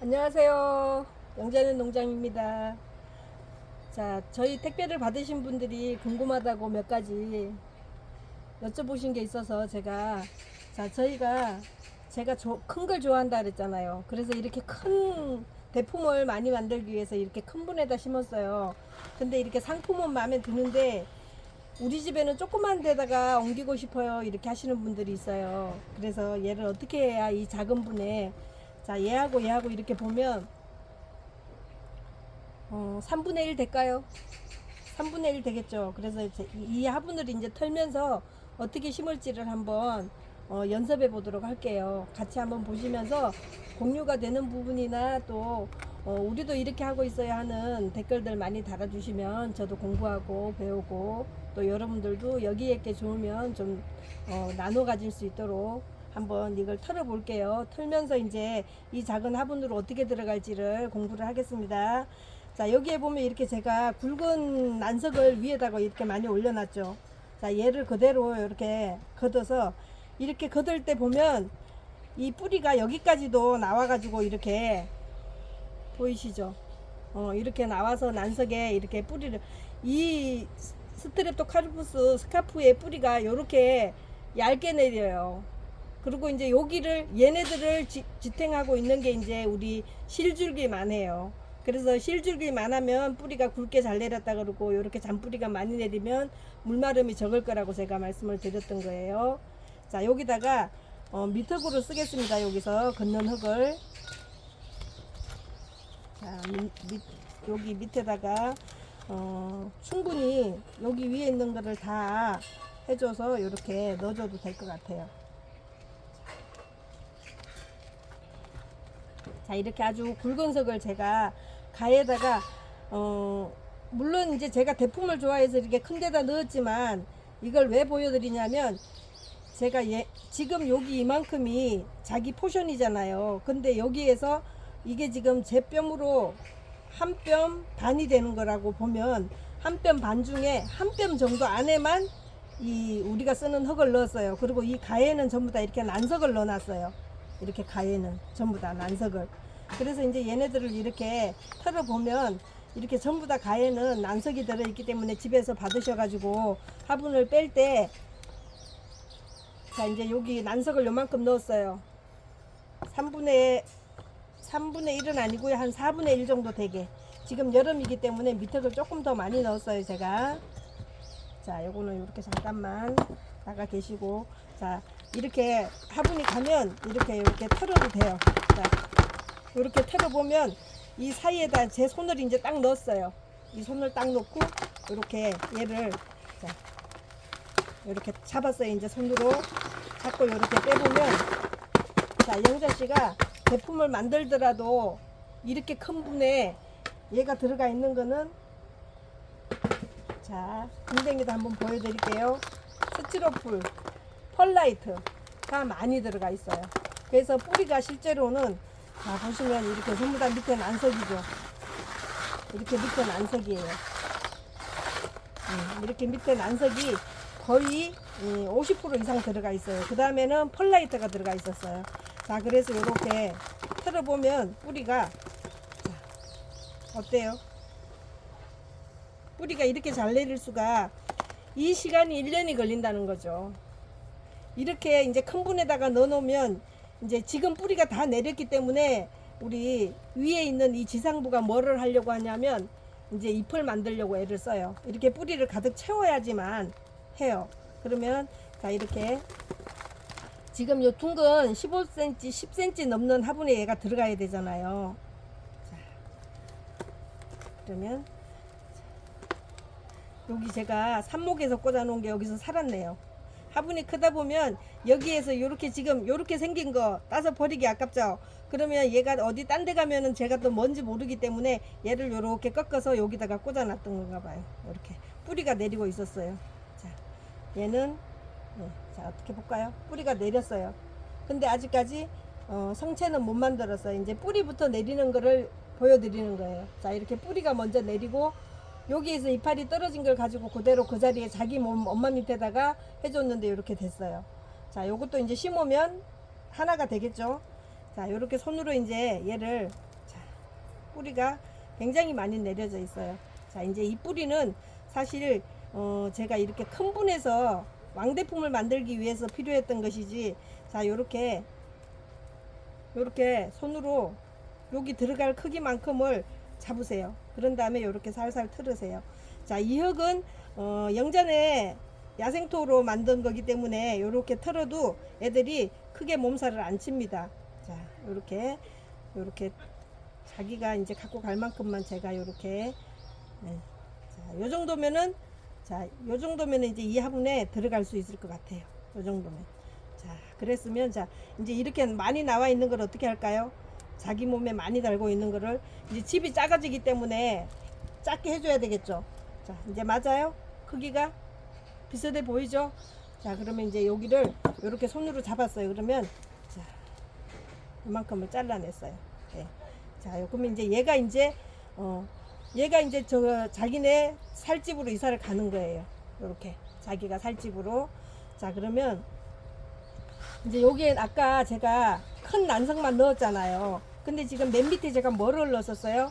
안녕하세요. 영자는 농장입니다. 자, 저희 택배를 받으신 분들이 궁금하다고 몇 가지 여쭤보신 게 있어서 제가 자, 저희가 제가 큰 걸 좋아한다 그랬잖아요. 그래서 이렇게 큰 대품을 많이 만들기 위해서 이렇게 큰 분에다 심었어요. 근데 이렇게 상품은 마음에 드는데 우리 집에는 조그만 데다가 옮기고 싶어요. 이렇게 하시는 분들이 있어요. 그래서 얘를 어떻게 해야 이 작은 분에 자, 얘하고 얘하고 이렇게 보면 어, 3분의 1 될까요? 3분의 1 되겠죠. 그래서 이- 이 화분을 이제 털면서 어떻게 심을지를 한번 어, 연습해 보도록 할게요. 같이 한번 보시면서 공유가 되는 부분이나 또 어, 우리도 이렇게 하고 있어야 하는 댓글들 많이 달아주시면 저도 공부하고 배우고 또 여러분들도 여기에 있게 좋으면 좀 어, 나눠 가질 수 있도록 한번 이걸 털어 볼게요. 털면서 이제 이 작은 화분으로 어떻게 들어갈지를 공부를 하겠습니다. 자, 여기에 보면 이렇게 제가 굵은 난석을 위에다가 이렇게 많이 올려놨죠. 자, 얘를 그대로 이렇게 걷어서 이렇게 걷을 때 보면 이 뿌리가 여기까지도 나와가지고 이렇게 보이시죠? 어, 이렇게 나와서 난석에 이렇게 뿌리를 이 스트랩토카르푸스 스카프의 뿌리가 이렇게 얇게 내려요. 그리고 이제 여기를 얘네들을 지, 지탱하고 있는 게 이제 우리 실줄기만 해요. 그래서 실줄기만 하면 뿌리가 굵게 잘 내렸다 그러고 이렇게 잔뿌리가 많이 내리면 물마름이 적을 거라고 제가 말씀을 드렸던 거예요. 자 여기다가 어, 밑흙으로 쓰겠습니다. 여기서 걷는 흙을 자 밑, 밑, 여기 밑에다가 어, 충분히 여기 위에 있는 거를 다 해줘서 이렇게 넣어줘도 될 것 같아요. 자 이렇게 아주 굵은 석을 제가 가에다가 어 물론 이제 제가 대품을 좋아해서 이렇게 큰 데다 넣었지만 이걸 왜 보여드리냐면 제가 예, 지금 여기 이만큼이 자기 포션이잖아요. 근데 여기에서 이게 지금 제 뼘으로 한 뼘 반이 되는 거라고 보면 한 뼘 반 중에 한 뼘 정도 안에만 이 우리가 쓰는 흙을 넣었어요. 그리고 이 가에는 전부 다 이렇게 난석을 넣어놨어요 이렇게 가에는 전부 다 난석을. 그래서 이제 얘네들을 이렇게 털어보면 이렇게 전부 다 가에는 난석이 들어있기 때문에 집에서 받으셔가지고 화분을 뺄 때 자 이제 여기 난석을 요만큼 넣었어요. 3분의 3분의 1은 아니고요. 한 4분의 1 정도 되게. 지금 여름이기 때문에 밑흙을 조금 더 많이 넣었어요 제가 자 요거는 이렇게 잠깐만 나가 계시고 자 이렇게 화분이 가면 이렇게 이렇게 털어도 돼요. 자 이렇게 털어 보면 이 사이에다 제 손을 이제 딱 넣었어요. 이 손을 딱 놓고 이렇게 얘를 자 이렇게 잡았어요. 이제 손으로 잡고 이렇게 빼보면 자 영자 씨가 제품을 만들더라도 이렇게 큰 분에 얘가 들어가 있는 거는 자 궁뎅이도 한번 보여드릴게요. 스티로풀 펄라이트가 많이 들어가 있어요. 그래서 뿌리가 실제로는 자 보시면 이렇게 전부 다 밑에는 안석이죠. 이렇게 밑에는 안석이에요. 음, 이렇게 밑에는 안석이 거의 50% 이상 들어가 있어요. 그 다음에는 펄라이트가 들어가 있었어요. 자 그래서 이렇게 틀어보면 뿌리가 자, 어때요 뿌리가 이렇게 잘 내릴 수가 이 시간이 1년이 걸린다는 거죠 이렇게 이제 큰 분에다가 넣어 놓으면 이제 지금 뿌리가 다 내렸기 때문에 우리 위에 있는 이 지상부가 뭐를 하려고 하냐면 이제 잎을 만들려고 애를 써요. 이렇게 뿌리를 가득 채워야지만 해요. 그러면 자 이렇게 지금 요 둥근 15cm, 10cm 넘는 화분에 얘가 들어가야 되잖아요. 자, 그러면 여기 제가 삽목에서 꽂아 놓은 게 여기서 살았네요. 화분이 크다 보면 여기에서 이렇게 지금 이렇게 생긴 거 따서 버리기 아깝죠. 그러면 얘가 어디 딴 데 가면은 제가 또 뭔지 모르기 때문에 얘를 이렇게 꺾어서 여기다가 꽂아 놨던 건가 봐요. 이렇게 뿌리가 내리고 있었어요. 자, 얘는 네, 자 어떻게 볼까요? 뿌리가 내렸어요. 근데 아직까지 어, 성체는 못 만들었어요. 이제 뿌리부터 내리는 거를 보여드리는 거예요. 자 이렇게 뿌리가 먼저 내리고 여기에서 이파리 떨어진 걸 가지고 그대로 그 자리에 자기 몸 엄마 밑에다가 해줬는데 이렇게 됐어요. 자, 요것도 이제 심으면 하나가 되겠죠. 자, 요렇게 손으로 이제 얘를 뿌리가 굉장히 많이 내려져 있어요. 자, 이제 이 뿌리는 사실 어, 제가 이렇게 큰 분에서 왕대품을 만들기 위해서 필요했던 것이지. 자, 요렇게 요렇게 손으로 여기 들어갈 크기만큼을 잡으세요. 그런 다음에 요렇게 살살 틀으세요. 자, 이 흙은 어, 영전에 야생토로 만든 거기 때문에 요렇게 틀어도 애들이 크게 몸살을 안 칩니다. 자, 요렇게 요렇게 자기가 이제 갖고 갈 만큼만 제가 요렇게 네. 자, 요 정도면은 자, 요 정도면은 이제 이 화분에 들어갈 수 있을 것 같아요. 요 정도면. 자, 그랬으면 자, 이제 이렇게 많이 나와 있는 걸 어떻게 할까요? 자기 몸에 많이 달고 있는 거를 이제 집이 작아지기 때문에 작게 해줘야 되겠죠. 자, 이제 맞아요? 크기가 비슷해 보이죠? 자, 그러면 이제 여기를 이렇게 손으로 잡았어요. 그러면 자, 이만큼을 잘라냈어요. 네. 자, 요 그러면 이제 얘가 이제 어, 얘가 이제 저 자기네 살집으로 이사를 가는 거예요. 이렇게 자기가 살집으로. 자, 그러면 이제 여기에 아까 제가 큰 난성만 넣었잖아요. 근데 지금 맨 밑에 제가 뭐를 넣었었어요?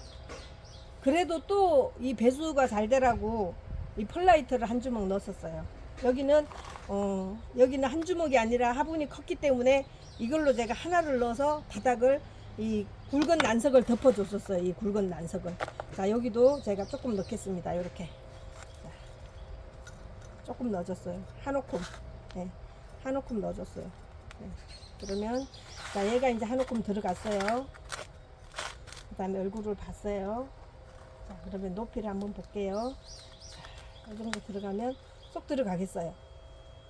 그래도 또 이 배수가 잘 되라고 이 펄라이트를 한 주먹 넣었었어요. 여기는 어 여기는 한 주먹이 아니라 화분이 컸기 때문에 이걸로 제가 하나를 넣어서 바닥을 이 굵은 난석을 덮어줬었어요. 이 굵은 난석을. 자 여기도 제가 조금 넣겠습니다. 이렇게 자, 조금 넣어줬어요. 한 오큼, 네, 한 오큼 넣어줬어요. 네. 그러면 자 얘가 이제 한 오큼 들어갔어요. 그 다음에 얼굴을 봤어요. 자, 그러면 높이를 한번 볼게요. 자, 이 정도 들어가면 쏙 들어가겠어요.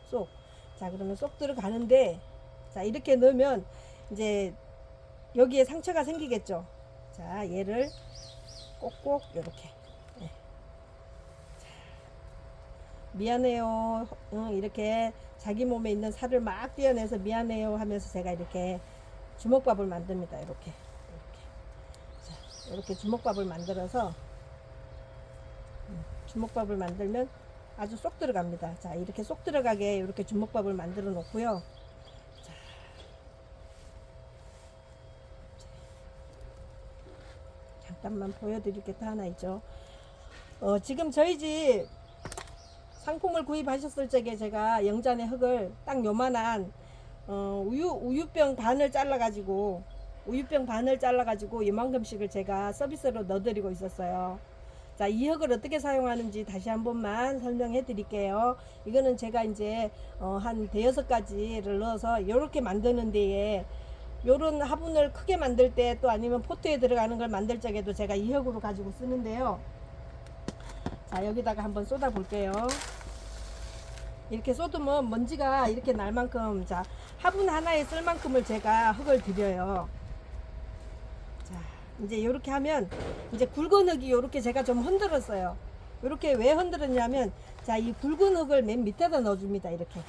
쏙. 자, 그러면 쏙 들어가는데, 자, 이렇게 넣으면 이제 여기에 상처가 생기겠죠. 자, 얘를 꼭꼭 이렇게. 네. 자, 미안해요. 응, 이렇게 자기 몸에 있는 살을 막 떼어내서 미안해요 하면서 제가 이렇게 주먹밥을 만듭니다. 이렇게. 이렇게. 자, 이렇게 주먹밥을 만들어서 음, 주먹밥을 만들면 아주 쏙 들어갑니다. 자, 이렇게 쏙 들어가게 이렇게 주먹밥을 만들어 놓고요. 자, 잠깐만 보여드릴 게 또 하나 있죠. 어, 지금 저희 집 상품을 구입하셨을 적에 제가 영잔의 흙을 딱 요만한 어, 우유 우유병 반을 잘라 가지고 우유병 반을 잘라 가지고 이만큼씩을 제가 서비스로 넣어드리고 있었어요. 자, 이 흙을 어떻게 사용하는지 다시 한 번만 설명해 드릴게요. 이거는 제가 이제 어, 한 대여섯 가지를 넣어서 이렇게 만드는 데에 요런 화분을 크게 만들 때 또 아니면 포트에 들어가는 걸 만들 적에도 제가 이 흙으로 가지고 쓰는데요. 자, 여기다가 한번 쏟아 볼게요. 이렇게 쏟으면 먼지가 이렇게 날 만큼 자 화분 하나에 쓸 만큼을 제가 흙을 드려요. 자 이제 이렇게 하면 이제 굵은 흙이 이렇게 제가 좀 흔들었어요. 이렇게 왜 흔들었냐면 자 이 굵은 흙을 맨 밑에다 넣어줍니다. 이렇게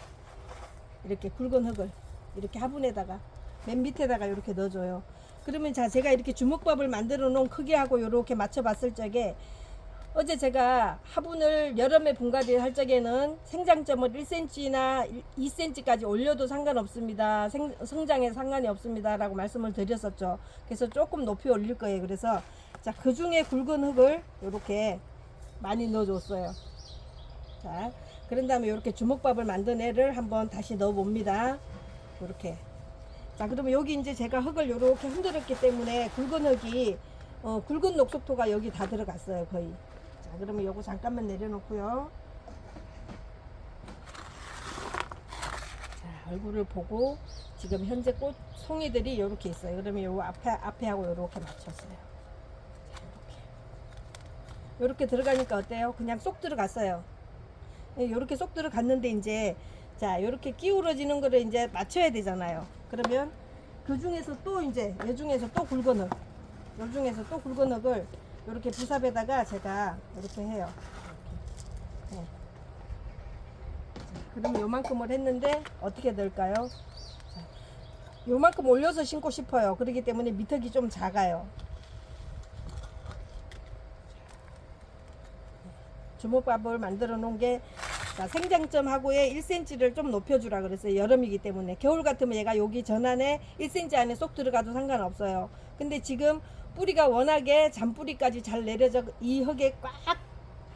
이렇게 굵은 흙을 이렇게 화분에다가 맨 밑에다가 이렇게 넣어줘요. 그러면 자 제가 이렇게 주먹밥을 만들어 놓은 크기하고 이렇게 맞춰 봤을 적에 어제 제가 화분을 여름에 분갈이를 할 적에는 생장점을 1cm나 2cm까지 올려도 상관없습니다. 생, 성장에 상관이 없습니다. 라고 말씀을 드렸었죠. 그래서 조금 높이 올릴 거예요. 그래서 자, 그 중에 굵은 흙을 이렇게 많이 넣어줬어요. 자, 그런 다음에 이렇게 주먹밥을 만든 애를 한번 다시 넣어 봅니다. 이렇게. 자, 그러면 여기 이제 제가 흙을 이렇게 흔들었기 때문에 굵은 흙이 어, 굵은 녹색토가 여기 다 들어갔어요. 거의. 자, 그러면 요거 잠깐만 내려놓고요. 자, 얼굴을 보고 지금 현재 꽃 송이들이 이렇게 있어요. 그러면 요 앞에 앞에 하고 이렇게 맞췄어요. 자, 이렇게. 이렇게 들어가니까 어때요? 그냥 쏙 들어갔어요. 이렇게 쏙 들어갔는데 이제 자, 이렇게 기울어지는 거를 이제 맞춰야 되잖아요. 그러면 그 중에서 또 이제 이 중에서 또 굵은 흙, 이 중에서 또 굵은 흙을 이렇게 부삽에다가 제가 이렇게 해요. 이렇게. 네. 자, 그럼 요만큼을 했는데 어떻게 될까요? 자, 요만큼 올려서 심고 싶어요. 그렇기 때문에 미터기 좀 작아요. 주먹밥을 만들어 놓은 게 자, 생장점하고의 1cm를 좀 높여주라 그랬어요. 여름이기 때문에. 겨울 같으면 얘가 여기 전안에 1cm 안에 쏙 들어가도 상관없어요. 근데 지금 뿌리가 워낙에 잔뿌리까지 잘 내려져 이 흙에 꽉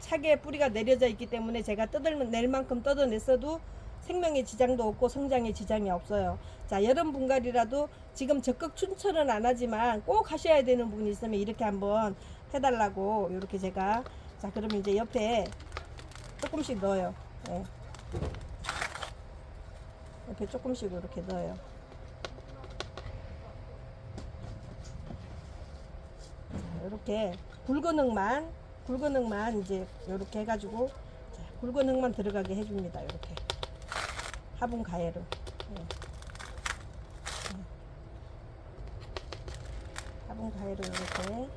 차게 뿌리가 내려져 있기 때문에 제가 뜯어낼 만큼 뜯어냈어도 생명에 지장도 없고 성장에 지장이 없어요. 자, 여름 분갈이라도 지금 적극 추천은 안 하지만 꼭 하셔야 되는 부분이 있으면 이렇게 한번 해달라고 이렇게 제가 자, 그러면 이제 옆에 조금씩 넣어요. 예. 옆에 조금씩 이렇게 넣어요. 이렇게 굵은 흙만 굵은 흙만 이제 이렇게 해가지고 자, 굵은 흙만 들어가게 해줍니다. 이렇게 화분 가해로. 예. 예. 화분 가해로 이렇게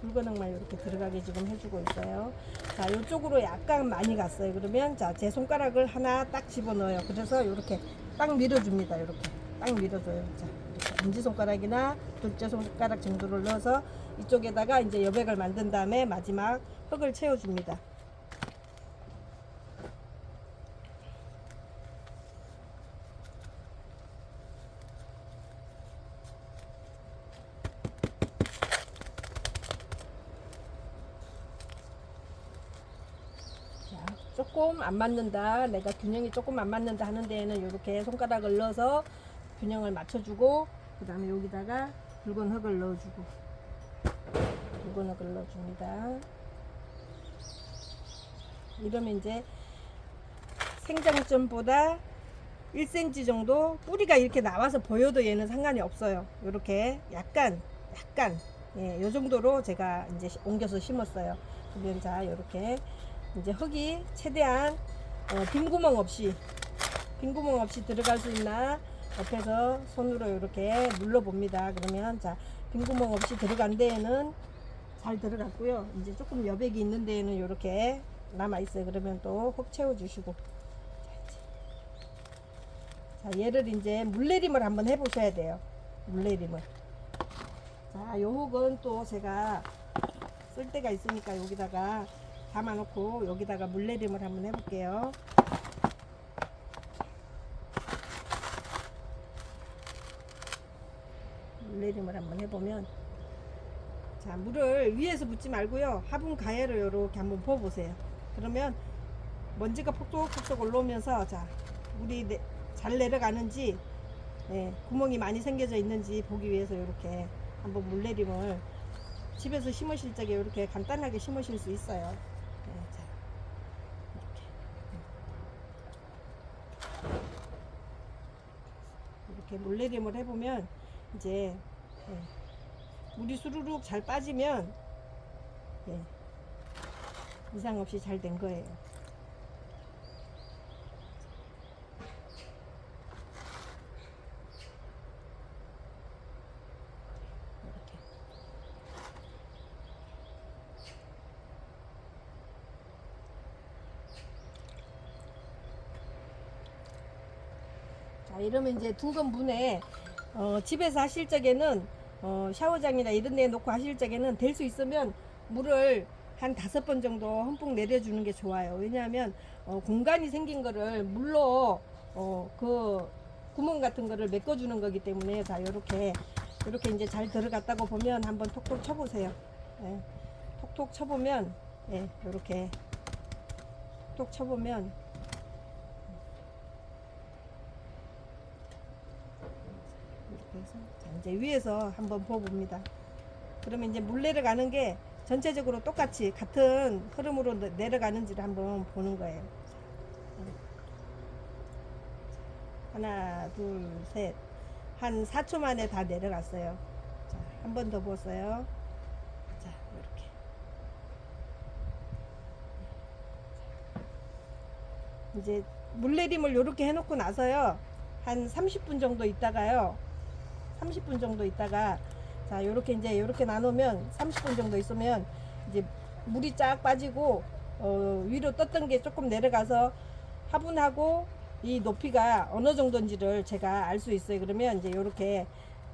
굵은 흙만 이렇게 들어가게 지금 해주고 있어요. 자, 이쪽으로 약간 많이 갔어요. 그러면 자, 제 손가락을 하나 딱 집어 넣어요. 그래서 이렇게 딱 밀어줍니다. 이렇게 딱 밀어줘요. 자, 이렇게 엄지 손가락이나 둘째 손가락 정도를 넣어서 이쪽에다가 이제 여백을 만든 다음에 마지막 흙을 채워줍니다. 자, 조금 안 맞는다. 내가 균형이 조금 안 맞는다 하는 데에는 이렇게 손가락을 넣어서 균형을 맞춰주고 그 다음에 여기다가 붉은 흙을 넣어주고 흙을 넣어줍니다. 이러면 이제 생장점보다 1cm 정도 뿌리가 이렇게 나와서 보여도 얘는 상관이 없어요. 이렇게 약간 약간 예, 요 정도로 제가 이제 시- 옮겨서 심었어요. 그러면 자 이렇게 이제 흙이 최대한 어, 빈 구멍 없이 빈 구멍 없이 들어갈 수 있나 옆에서 손으로 이렇게 눌러 봅니다. 그러면 자빈 구멍 없이 들어간 데에는 잘 들어갔고요. 이제 조금 여백이 있는 데에는 이렇게 남아 있어요. 그러면 또흙 채워 주시고 자, 얘를 이제 물내림을 한번 해 보셔야 돼요. 물내림을. 자, 요 흙은 또 제가 쓸 데가 있으니까 여기다가 담아놓고 여기다가 물내림을 한번 해볼게요. 물내림을 한번 해보면 자 물을 위에서 붓지 말고요 화분 가해로 이렇게 한번 부어보세요. 그러면 먼지가 폭쏙폭쏙 올라오면서 자 물이 내- 잘 내려가는지 예, 구멍이 많이 생겨져 있는지 보기 위해서 이렇게 한번 물내림을 집에서 심으실 적에 이렇게 간단하게 심으실 수 있어요. 네, 자, 이렇게. 이렇게 물내림을 해보면 이제 예, 물이 수루룩 잘 빠지면 예, 이상 없이 잘 된 거예요. 자, 이러면 이제 둥근 문에 어, 집에서 하실 적에는 어, 샤워장이나 이런 데에 놓고 하실 적에는 될 수 있으면 물을 한 다섯 번 정도 흠뻑 내려주는 게 좋아요. 왜냐하면 어, 공간이 생긴 거를 물로 어, 그 구멍 같은 거를 메꿔주는 거기 때문에 자 이렇게 이렇게 이제 잘 들어갔다고 보면 한번 톡톡 쳐보세요. 예, 톡톡 쳐보면 예, 이렇게 톡톡 쳐보면 이렇게 해서 자, 이제 위에서 한번 부어봅니다. 그러면 이제 물 내려가는 게 전체적으로 똑같이 같은 흐름으로 내- 내려가는지를 한번 보는 거예요. 하나, 둘, 셋. 한 4초 만에 다 내려갔어요. 자, 한 번더 보세요. 자, 이렇게. 이제 물내림을 이렇게 해놓고 나서요. 한 30분 정도 있다가요. 30분 정도 있다가 자 요렇게 이제 요렇게 나누면 30분 정도 있으면 이제 물이 쫙 빠지고 어, 위로 떴던 게 조금 내려가서 화분하고 이 높이가 어느 정도인지를 제가 알 수 있어요. 그러면 이제 요렇게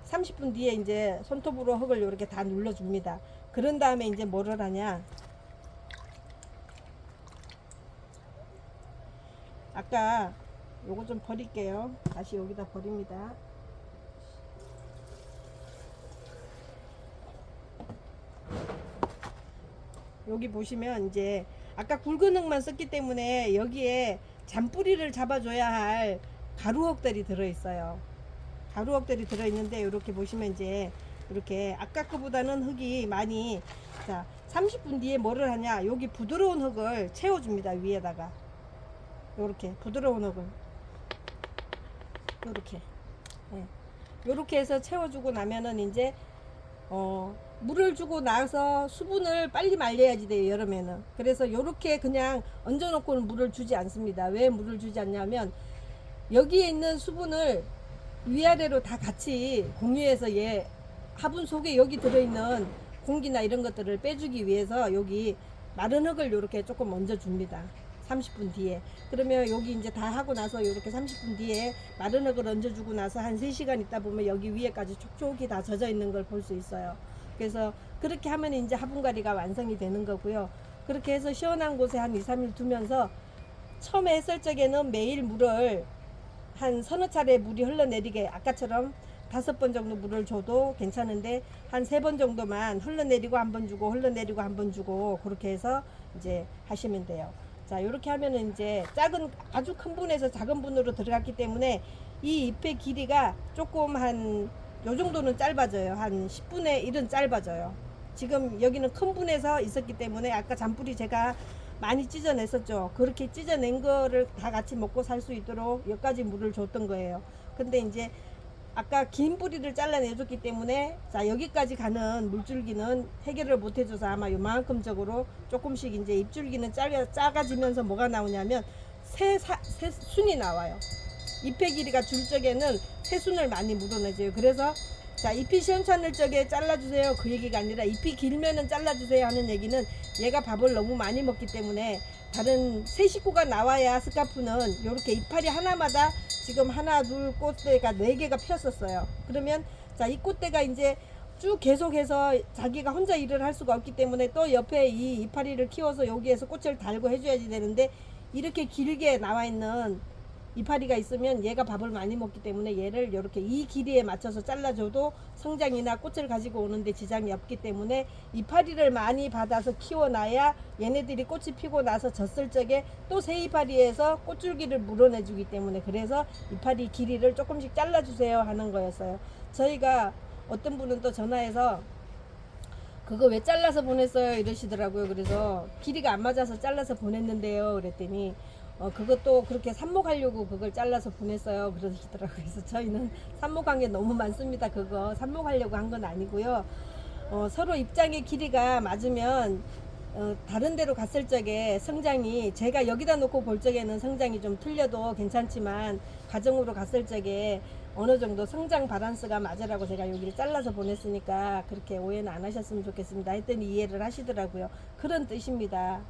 30분 뒤에 이제 손톱으로 흙을 요렇게 다 눌러 줍니다. 그런 다음에 이제 뭐를 하냐 아까 요거 좀 버릴게요. 다시 여기다 버립니다. 여기 보시면 이제 아까 굵은 흙만 썼기 때문에 여기에 잔뿌리를 잡아줘야 할 가루흙들이 들어있어요. 가루흙들이 들어있는데 이렇게 보시면 이제 이렇게 아까 거보다는 흙이 많이 자 30분 뒤에 뭐를 하냐 여기 부드러운 흙을 채워줍니다 위에다가 요렇게 부드러운 흙을 요렇게 예. 요렇게 해서 채워주고 나면은 이제 어 물을 주고 나서 수분을 빨리 말려야지 돼요 여름에는 그래서 요렇게 그냥 얹어 놓고는 물을 주지 않습니다 왜 물을 주지 않냐면 여기에 있는 수분을 위아래로 다 같이 공유해서 얘 화분 속에 여기 들어있는 공기나 이런 것들을 빼주기 위해서 여기 마른 흙을 이렇게 조금 얹어 줍니다. 30분 뒤에. 그러면 여기 이제 다 하고 나서 이렇게 30분 뒤에 마른 흙을 얹어주고 나서 한 3시간 있다 보면 여기 위에까지 촉촉이 다 젖어 있는 걸 볼 수 있어요. 그래서 그렇게 하면 이제 화분가리가 완성이 되는 거고요. 그렇게 해서 시원한 곳에 한 2, 3일 두면서 처음에 했을 적에는 매일 물을 한 서너 차례 물이 흘러내리게 아까처럼 다섯 번 정도 물을 줘도 괜찮은데 한 세 번 정도만 흘러내리고 한 번 주고 흘러내리고 한 번 주고 그렇게 해서 이제 하시면 돼요. 자 이렇게 하면은 이제 작은 아주 큰 분에서 작은 분으로 들어갔기 때문에 이 잎의 길이가 조금 한 요 정도는 짧아져요. 한 10분의 1은 짧아져요. 지금 여기는 큰 분에서 있었기 때문에 아까 잔뿌리 제가 많이 찢어냈었죠. 그렇게 찢어낸 거를 다 같이 먹고 살 수 있도록 여기까지 물을 줬던 거예요. 근데 이제 아까 긴 뿌리를 잘라내줬기 때문에 자 여기까지 가는 물줄기는 해결을 못 해줘서 아마 요만큼적으로 조금씩 이제 잎줄기는 작아, 작아지면서 뭐가 나오냐면 새, 사, 새 순이 나와요. 잎의 길이가 줄 적에는 새순을 많이 묻어내줘요. 그래서 자 잎이 시원찮을 적에 잘라주세요. 그 얘기가 아니라 잎이 길면은 잘라주세요 하는 얘기는 얘가 밥을 너무 많이 먹기 때문에 다른 새 식구가 나와야 스카프는 이렇게 이파리 하나마다 지금 하나 둘 꽃대가 네 개가 폈었어요. 그러면 자 이 꽃대가 이제 쭉 계속해서 자기가 혼자 일을 할 수가 없기 때문에 또 옆에 이 이파리를 키워서 여기에서 꽃을 달고 해줘야지 되는데 이렇게 길게 나와 있는 이파리가 있으면 얘가 밥을 많이 먹기 때문에 얘를 이렇게 이 길이에 맞춰서 잘라줘도 성장이나 꽃을 가지고 오는데 지장이 없기 때문에 이파리를 많이 받아서 키워놔야 얘네들이 꽃이 피고 나서 졌을 적에 또 새 이파리에서 꽃줄기를 물어내주기 때문에 그래서 이파리 길이를 조금씩 잘라주세요 하는 거였어요. 저희가 어떤 분은 또 전화해서 그거 왜 잘라서 보냈어요 이러시더라고요. 그래서 길이가 안 맞아서 잘라서 보냈는데요. 그랬더니 어 그것도 그렇게 삽목하려고 그걸 잘라서 보냈어요. 그러시더라고요. 그래서 저희는 삽목한 게 너무 많습니다. 그거 삽목하려고 한 건 아니고요. 어 서로 입장의 길이가 맞으면 어, 다른 데로 갔을 적에 성장이 제가 여기다 놓고 볼 적에는 성장이 좀 틀려도 괜찮지만 가정으로 갔을 적에 어느 정도 성장 바란스가 맞으라고 제가 여기를 잘라서 보냈으니까 그렇게 오해는 안 하셨으면 좋겠습니다. 했더니 이해를 하시더라고요. 그런 뜻입니다.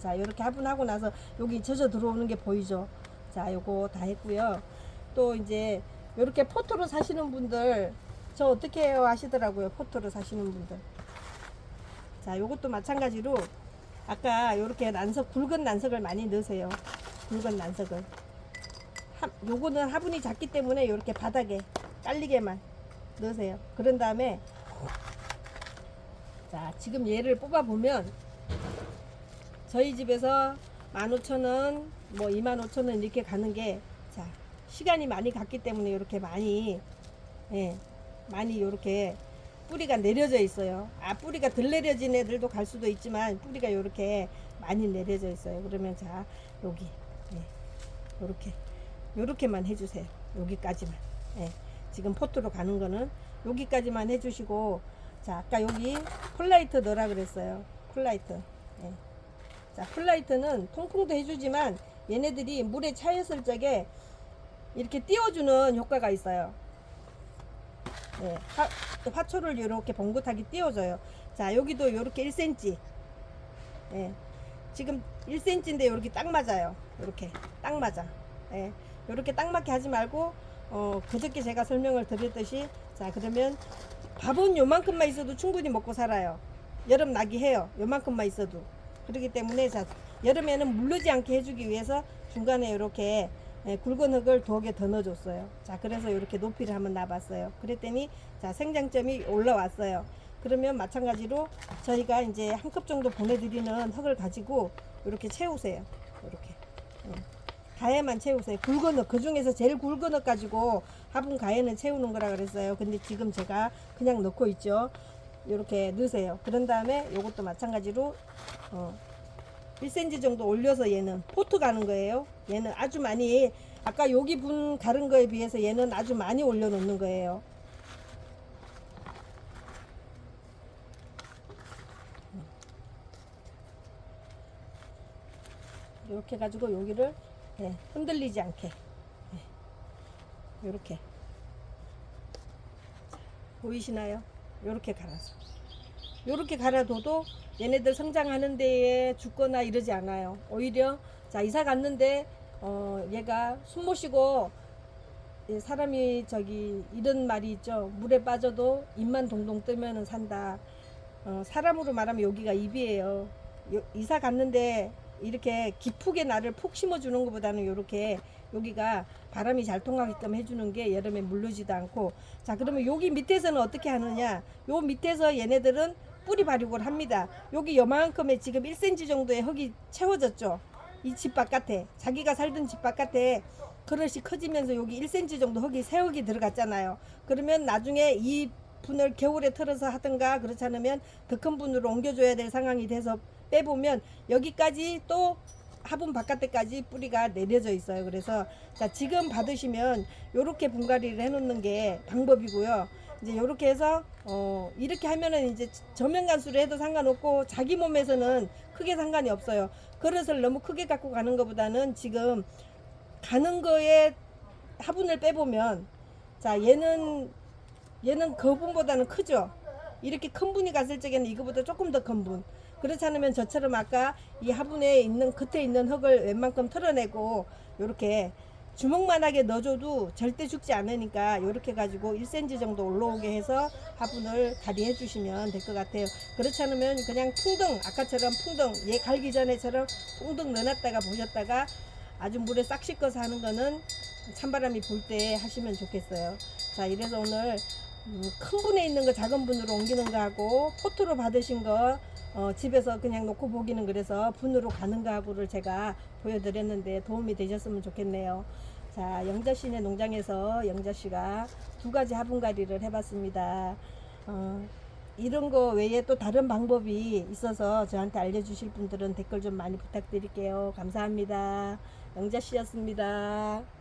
자, 이렇게 화분하고 나서 여기 젖어 들어오는 게 보이죠? 자, 요거 다 했고요. 또 이제 이렇게 포토로 사시는 분들 저 어떻게 해요 하시더라고요. 포토로 사시는 분들. 자, 요것도 마찬가지로 아까 요렇게 난석 굵은 난석을 많이 넣으세요. 굵은 난석을. 하, 요거는 화분이 작기 때문에 요렇게 바닥에 깔리게만 넣으세요. 그런 다음에 자, 지금 얘를 뽑아 보면 저희 집에서 15,000원, 뭐 25,000원 이렇게 가는 게 자, 시간이 많이 갔기 때문에 이렇게 많이 예, 많이 이렇게 뿌리가 내려져 있어요. 아, 뿌리가 덜 내려진 애들도 갈 수도 있지만 뿌리가 이렇게 많이 내려져 있어요. 그러면 자, 여기 예, 요렇게 요렇게만 해 주세요. 여기까지만. 예. 지금 포트로 가는 거는 여기까지만 해 주시고 자, 아까 여기 콜라이트 넣으라 그랬어요. 콜라이트. 예. 자, 플라이트는 통풍도 해주지만 얘네들이 물에 차였을 적에 이렇게 띄워주는 효과가 있어요. 네, 화, 화초를 이렇게 봉긋하게 띄워줘요. 자, 여기도 이렇게 1cm. 예, 지금 1cm인데 이렇게 딱 맞아요. 이렇게 딱 맞아. 예, 이렇게 딱 맞게 하지 말고 어, 그저께 제가 설명을 드렸듯이 자, 그러면 밥은 요만큼만 있어도 충분히 먹고 살아요. 여름 나기 해요. 요만큼만 있어도. 그렇기 때문에 자, 여름에는 물르지 않게 해주기 위해서 중간에 이렇게 예, 굵은 흙을 두어 개더 넣어줬어요. 자, 그래서 이렇게 높이를 한번 놔봤어요. 그랬더니 자 생장점이 올라왔어요. 그러면 마찬가지로 저희가 이제 한 컵 정도 보내드리는 흙을 가지고 이렇게 채우세요. 이렇게 예. 가해만 채우세요. 굵은 흙, 그 중에서 제일 굵은 흙 가지고 화분 가해는 채우는 거라 그랬어요. 근데 지금 제가 그냥 넣고 있죠. 이렇게 넣으세요. 그런 다음에 이것도 마찬가지로 어, 1cm 정도 올려서 얘는 포트 가는 거예요. 얘는 아주 많이 아까 여기 분 가른 거에 비해서 얘는 아주 많이 올려 놓는 거예요. 이렇게 가지고 여기를 예, 흔들리지 않게 이렇게 보이시나요? 이렇게 갈아서 이렇게 갈아둬도 얘네들 성장하는 데에 죽거나 이러지 않아요. 오히려 자 이사 갔는데 어 얘가 숨 예, 사람이 저기 이런 말이 있죠. 물에 빠져도 입만 동동 뜨면은 산다. 어, 사람으로 말하면 여기가 입이에요. 요- 이사 갔는데 이렇게 깊게 나를 푹 심어주는 것보다는 이렇게 여기가 바람이 잘 통하게끔 해주는 게 여름에 물르지도 않고. 자 그러면 여기 밑에서는 어떻게 하느냐? 요 밑에서 얘네들은 뿌리 발육을 합니다. 여기 요만큼의 지금 1cm 정도의 흙이 채워졌죠. 이 집 바깥에. 자기가 살던 집 바깥에 그릇이 커지면서 여기 1cm 정도 흙이 새흙이 들어갔잖아요. 그러면 나중에 이 분을 겨울에 털어서 하든가 그렇지 않으면 더 큰 분으로 옮겨줘야 될 상황이 돼서 빼보면 여기까지 또 화분 바깥에까지 뿌리가 내려져 있어요. 그래서 자 지금 받으시면 요렇게 분갈이를 해놓는 게 방법이고요. 이제 요렇게 해서 어 이렇게 하면은 이제 저면 간수를 해도 상관없고 자기 몸에서는 크게 상관이 없어요. 그릇을 너무 크게 갖고 가는 것보다는 지금 가는 거에 화분을 빼보면 자 얘는 얘는 그 분보다는 크죠. 이렇게 큰 분이 갔을 적에는 이거보다 조금 더 큰 분. 그렇지 않으면 저처럼 아까 이 화분에 있는 끝에 있는 흙을 웬만큼 털어내고 이렇게 주먹만하게 넣어줘도 절대 죽지 않으니까 이렇게 가지고 1cm 정도 올라오게 해서 화분을 다리해 주시면 될 것 같아요. 그렇지 않으면 그냥 풍덩 아까처럼 풍덩 얘 갈기 전에처럼 풍덩 넣어놨다가 보셨다가 아주 물에 싹 씻어서 하는 거는 찬바람이 불 때 하시면 좋겠어요. 자 이래서 오늘 음, 큰 분에 있는 거 작은 분으로 옮기는 거 하고 포트로 받으신 거 어, 집에서 그냥 놓고 보기는 그래서 분으로 가는 거하고를 제가 보여드렸는데 도움이 되셨으면 좋겠네요. 자 영자씨네 농장에서 영자씨가 두 가지 화분갈이를 해봤습니다. 어, 이런 거 외에 또 다른 방법이 있어서 저한테 알려주실 분들은 댓글 좀 많이 부탁드릴게요. 감사합니다. 영자씨였습니다.